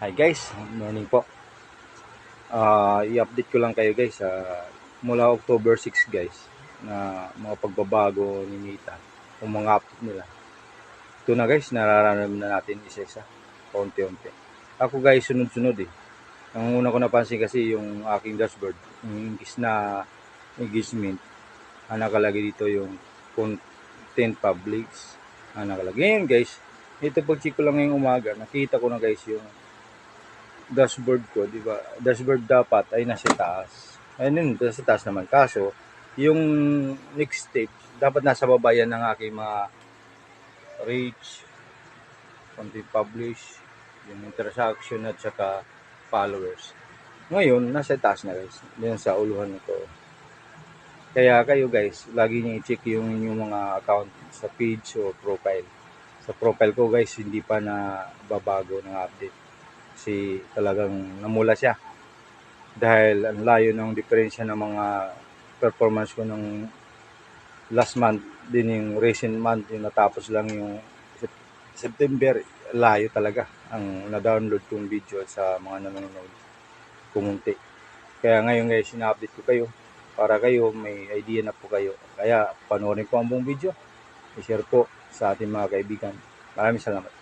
Hi guys, morning po. Ah, i-update ko lang kayo guys sa mula October 6 guys na mga pagbabago ni Nita, kung mga update nila. Ito na guys, nararamdaman na natin isa-isa, konti-unti. Ako guys, sunod-sunod eh. Ang una ko napansin kasi yung aking dashboard, yung ingis na engagement, ang nakalagay dito yung content publics. Ang nakalagay. Ngayon guys, ito pag check ko lang ngayong umaga, nakita ko na guys yung dashboard ko, di ba? Dashboard dapat ay nasa taas. Ayun, nasa taas naman. Kaso, yung next stage, dapat nasa baba yan ng aking mga reach, content publish, yung interaction at saka followers. Ngayon, nasa taas na guys. Yan sa uluhan nito. Kaya kayo guys, lagi niyo i-check yung inyong mga account sa page o profile. Sa profile ko guys, hindi pa na babago ng update kasi talagang namula siya. Dahil ang layo ng diferensya ng mga performance ko ng last month din yung recent month yung natapos lang yung Sep- September layo talaga ang na-download kong video sa mga nanonood kumunti. Kaya ngayon guys ina-update ko kayo para kayo may idea na po kayo. Kaya panoorin po ang buong video. I-share po sa ating mga kaibigan. Maraming salamat